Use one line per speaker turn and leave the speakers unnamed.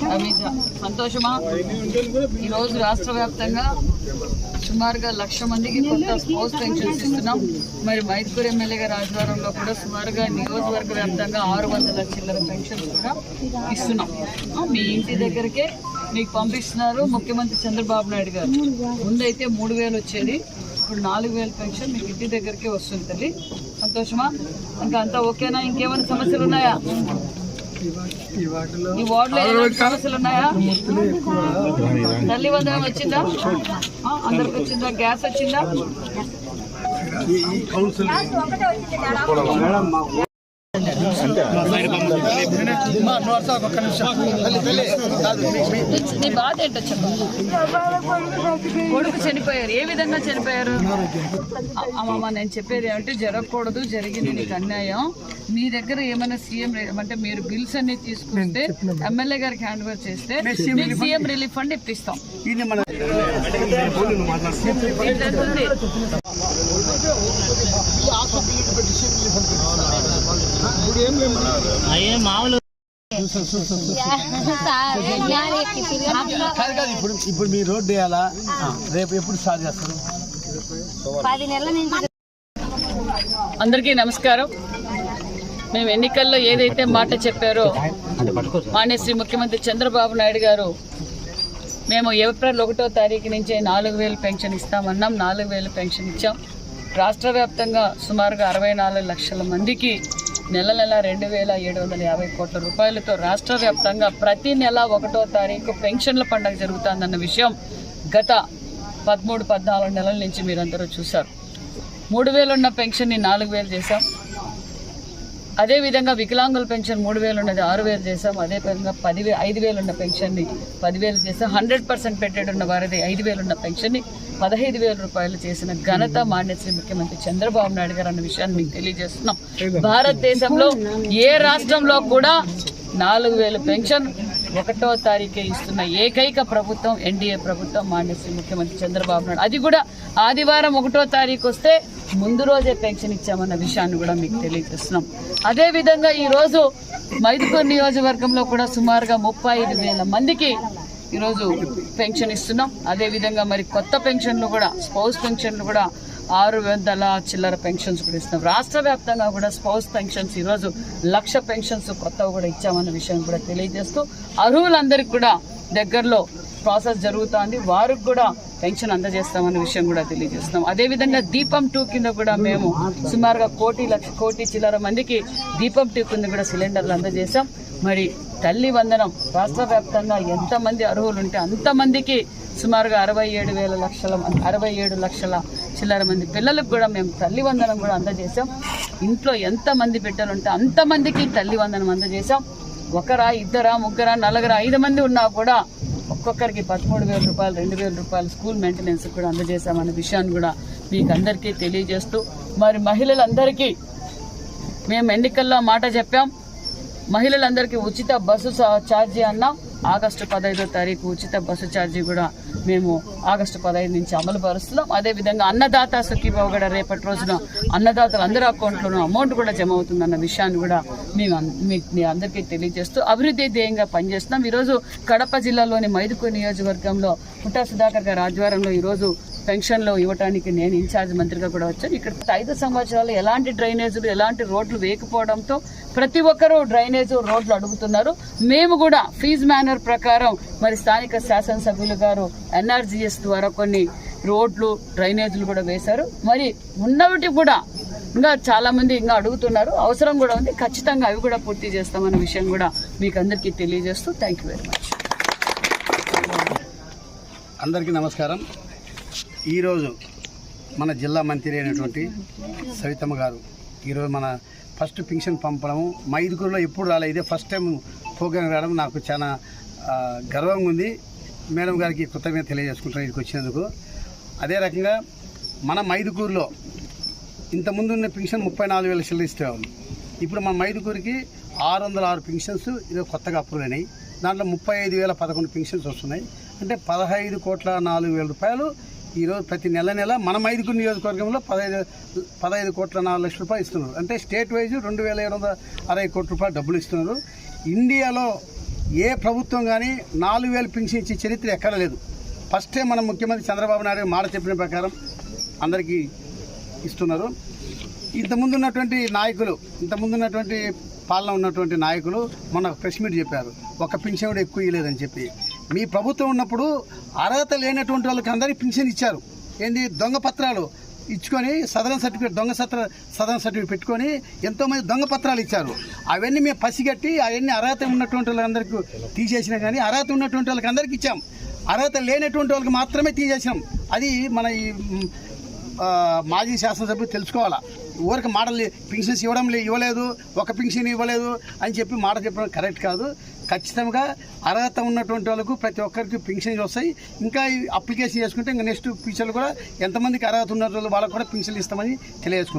సంతోషమా? ఈరోజు రాష్ట్ర వ్యాప్తంగా సుమారుగా లక్ష మందికి కొత్త స్పోర్ట్స్ పెన్షన్స్ ఇస్తున్నాం. మరి మైత్కూర్ ఎమ్మెల్యే గారి ఆధ్వర్యంలో కూడా సుమారుగా నియోజకవర్గ వ్యాప్తంగా ఆరు వందల చిల్లర పెన్షన్స్ కూడా ఇస్తున్నాం. మీ ఇంటి దగ్గరకే మీకు పంపిస్తున్నారు ముఖ్యమంత్రి చంద్రబాబు నాయుడు గారు. ముందైతే మూడు వేలు వచ్చేది ఇప్పుడు నాలుగు వేల పెన్షన్ మీకు ఇంటి దగ్గరకే వస్తుంది తల్లి. సంతోషమా? ఇంకా అంతా ఓకేనా? ఇంకేమైనా సమస్యలు ఉన్నాయా? ఈ వార్డులో ఏమైనా సమస్యలు ఉన్నాయా? తల్లి వందనం వచ్చిందా? అందరికి వచ్చిందా? గ్యాస్ వచ్చిందా? బాధ ఏంటో కొడుకు చనిపోయారు. ఏ విధంగా చనిపోయారు? అమ్మమ్మ నేను చెప్పేది ఏమంటే జరగకూడదు జరిగింది నీకు అన్యాయం. మీ దగ్గర ఏమైనా సీఎం అంటే మీరు బిల్స్ అన్ని తీసుకుంటే ఎమ్మెల్యే గారికి హ్యాండ్ ఓవర్ చేస్తే మీకు సీఎం రిలీఫ్ ఫండ్ ఇప్పిస్తాం?
కాదు కాదు ఇప్పుడు ఇప్పుడు మీ రోడ్డు వేయాలా? రేపు ఎప్పుడు స్టార్ట్ చేస్తారు?
పది నెలల నుంచి
అందరికీ నమస్కారం. మేము ఎన్నికల్లో ఏదైతే మాట చెప్పారో మాన్యశ్రీ ముఖ్యమంత్రి చంద్రబాబు నాయుడు గారు మేము ఏప్రిల్ ఒకటో తారీఖు నుంచే నాలుగు వేలు పెన్షన్ ఇస్తామన్నాం. నాలుగు వేలు పెన్షన్ ఇచ్చాం. రాష్ట్ర వ్యాప్తంగా సుమారుగా అరవై నాలుగు లక్షల మందికి నెల నెల రెండు వేల ఏడు వందల యాభై కోట్ల రూపాయలతో రాష్ట్ర వ్యాప్తంగా ప్రతి నెల ఒకటో తారీఖు పెన్షన్ల పండుగ జరుగుతుందన్న విషయం గత పదమూడు పద్నాలుగు నెలల నుంచి మీరందరూ చూశారు. మూడు వేలున్న పెన్షన్ని నాలుగు వేలు చేశాం. అదేవిధంగా వికలాంగుల పెన్షన్ మూడు వేలు ఉన్నది ఆరు వేలు చేసాం అదే విధంగా పదివే ఐదు వేలు ఉన్న పెన్షన్ని పదివేలు చేసాం హండ్రెడ్ పర్సెంట్ పెట్టేడు ఉన్న వారిది ఐదు వేలు ఉన్న పెన్షన్ని పదహైదు వేల రూపాయలు చేసిన ఘనత మాన్యశ్రీ ముఖ్యమంత్రి చంద్రబాబు నాయుడు గారు అన్న విషయాన్ని మీకు తెలియజేస్తున్నాం. భారతదేశంలో ఏ రాష్ట్రంలో కూడా నాలుగు వేలు పెన్షన్ ఒకటో తారీఖే ఇస్తున్న ఏకైక ప్రభుత్వం ఎన్డీఏ ప్రభుత్వం మాన్యశ్రీ ముఖ్యమంత్రి చంద్రబాబు నాయుడు. అది కూడా ఆదివారం ఒకటో తారీఖు వస్తే ముందు రోజే పెన్షన్ ఇచ్చామన్న విషయాన్ని కూడా మీకు తెలియజేస్తున్నాం. అదేవిధంగా ఈరోజు మైదుపూర్ నియోజకవర్గంలో కూడా సుమారుగా ముప్పై ఐదు వేల మందికి ఈరోజు పెన్షన్ ఇస్తున్నాం. అదేవిధంగా మరి కొత్త పెన్షన్లు కూడా స్పౌస్ పెన్షన్లు కూడా ఆరు వందల చిల్లర పెన్షన్స్ కూడా ఇస్తున్నాం. రాష్ట్ర వ్యాప్తంగా కూడా స్పౌస్ పెన్షన్స్ ఈరోజు లక్ష పెన్షన్స్ కొత్తవి కూడా ఇచ్చామన్న విషయం కూడా తెలియజేస్తూ అర్హులందరికీ కూడా దగ్గరలో ప్రాసెస్ జరుగుతోంది. వారికి కూడా పెన్షన్ అందజేస్తామన్న విషయం కూడా తెలియజేస్తున్నాం. అదేవిధంగా దీపం టూ కింద కూడా మేము సుమారుగా కోటి లక్ష కోటి చిల్లర మందికి దీపం టూ కింద కూడా సిలిండర్లు అందజేశాం. మరి తల్లి వందనం రాష్ట్ర వ్యాప్తంగా ఎంతమంది అర్హులు ఉంటే అంతమందికి సుమారుగా అరవై ఏడు వేల లక్షల అరవై ఏడు లక్షల చిల్లర మంది పిల్లలకు కూడా మేము తల్లి వందనం కూడా అందజేశాం. ఇంట్లో ఎంతమంది బిడ్డలు ఉంటే అంతమందికి తల్లి వందనం అందజేశాం. ఒకరా ఇద్దరా ముగ్గురా నలుగురా ఐదు మంది ఉన్నా కూడా ఒక్కొక్కరికి పదమూడు వేల రూపాయలు రెండు వేల రూపాయలు స్కూల్ మెయింటెనెన్స్ కూడా అందజేశామన్న విషయాన్ని కూడా మీకు అందరికీ తెలియజేస్తూ మరి మహిళలందరికీ మేము ఎన్నికల్లో మాట చెప్పాం. మహిళలందరికీ ఉచిత బస్సు ఛార్జీ అన్నాం. ఆగస్టు పదహైదో తారీఖు ఉచిత బస్సు ఛార్జీ కూడా మేము ఆగస్టు పదహైదు నుంచి అమలు పరుస్తున్నాం. అదేవిధంగా అన్నదాత సుఖీబాబు కూడా రేపటి రోజున అన్నదాతలు అందరి అకౌంట్లోనూ అమౌంట్ కూడా జమ అవుతుందన్న విషయాన్ని కూడా మేము మీ- మీ అందరికీ తెలియజేస్తూ అభివృద్ధి ధ్యేయంగా పనిచేస్తున్నాం. ఈరోజు కడప జిల్లాలోని మైదుకూరు నియోజకవర్గంలో పుట్టా సుధాకర్ గారి ఆధ్వర్యంలో ఈరోజు పెన్షన్లు ఇవ్వడానికి నేను ఇన్ఛార్జ్ మంత్రిగా కూడా వచ్చాను. ఇక్కడ ఐదు సంవత్సరాలు ఎలాంటి డ్రైనేజీలు ఎలాంటి రోడ్లు వేయకపోవడంతో ప్రతి ఒక్కరూ డ్రైనేజ్ రోడ్లు అడుగుతున్నారు. మేము కూడా ఫీజ్ మేనర్ ప్రకారం మరి స్థానిక శాసనసభ్యులు గారు ఎన్ఆర్జీఎస్ ద్వారా కొన్ని రోడ్లు డ్రైనేజీలు కూడా వేశారు. మరి ఉన్నవిటి కూడా ఇంకా చాలా మంది ఇంకా అడుగుతున్నారు. అవసరం కూడా ఉంది. ఖచ్చితంగా అవి కూడా పూర్తి చేస్తామన్న విషయం కూడా మీకు అందరికీ తెలియజేస్తూ థ్యాంక్ యూ వెరీ మచ్.
అందరికీ నమస్కారం. ఈరోజు మన జిల్లా మంత్రి అయినటువంటి సవితమ్మ గారు ఈరోజు మన ఫస్ట్ పింఛన్ పంపడము మా ఐదుగురులో ఎప్పుడు రాలేదు ఇదే ఫస్ట్ టైం ప్రోగ్రాం రావడం నాకు చాలా గర్వంగా ఉంది. మేడం గారికి కృతజ్ఞత తెలియజేసుకుంటాను ఇక్కడికి వచ్చినందుకు. అదే రకంగా మన మైదుకూరులో ఇంతకుముందు ఉన్న పెన్షన్ ముప్పై నాలుగు వేల చిల్లర ఇప్పుడు మన మైదుకూరికి ఆరు వందల ఆరు పెన్షన్స్ ఇది కొత్తగా అప్రూవ్ అయినాయి. దాంట్లో ముప్పై ఐదు వేల పదకొండు పెన్షన్స్ వస్తున్నాయి. అంటే పదహైదు కోట్ల నాలుగు వేల రూపాయలు ఈరోజు ప్రతి నెల నెల మన మైదుకూరు నియోజకవర్గంలో పదహైదు పదహైదు కోట్ల నాలుగు లక్షల రూపాయలు ఇస్తున్నారు. అంటే స్టేట్ వైజ్ రెండు వేల ఏడు వందల అరవై కోట్ల రూపాయలు డబ్బులు ఇస్తున్నారు. ఇండియాలో ఏ ప్రభుత్వం కానీ నాలుగు వేలు పెన్షన్ ఇచ్చే చరిత్ర ఎక్కడ లేదు. ఫస్టే మన ముఖ్యమంత్రి చంద్రబాబు నాయుడు మాట చెప్పిన ప్రకారం అందరికీ ఇస్తున్నారు. ఇంతకుముందు ఉన్నటువంటి నాయకులు ఇంతకుముందు ఉన్నటువంటి పాలన ఉన్నటువంటి నాయకులు మొన్న ప్రెస్ మీట్ చెప్పారు. ఒక పింఛన్ కూడా ఎక్కువ ఇవ్వలేదని చెప్పి. మీ ప్రభుత్వం ఉన్నప్పుడు అర్హత లేనటువంటి వాళ్ళకి అందరికీ పింఛన్ ఇచ్చారు. ఏంది? దొంగ పత్రాలు ఇచ్చుకొని సదరన్ సర్టిఫికేట్ దొంగ సత్ర సదరన్ సర్టిఫికేట్ పెట్టుకొని ఎంతోమంది దొంగ పత్రాలు ఇచ్చారు. అవన్నీ మేము పసిగట్టి అవన్నీ అర్హత ఉన్నటువంటి వాళ్ళందరికీ తీసేసినా కానీ అర్హత ఉన్నటువంటి వాళ్ళకి అందరికీ ఇచ్చాం. అర్హత లేనటువంటి వాళ్ళకి మాత్రమే తీసేసాం అది మన ఈ మాజీ శాసనసభ్యులు తెలుసుకోవాలా? ఊరికి మాటలు పింఛన్స్ ఇవ్వడం లే ఇవ్వలేదు ఒక పింఛన్ ఇవ్వలేదు అని చెప్పి మాట చెప్పడం కరెక్ట్ కాదు. ఖచ్చితంగా అర్హత ఉన్నటువంటి వాళ్ళకు ప్రతి ఒక్కరికి పింఛన్స్ వస్తాయి. ఇంకా ఈ అప్లికేషన్ చేసుకుంటే ఇంకా నెక్స్ట్ ఫ్యూచర్లో కూడా ఎంతమందికి అర్హత ఉన్న వాళ్ళు వాళ్ళకు కూడా పింఛన్లు ఇస్తామని తెలియజేసుకుంటాం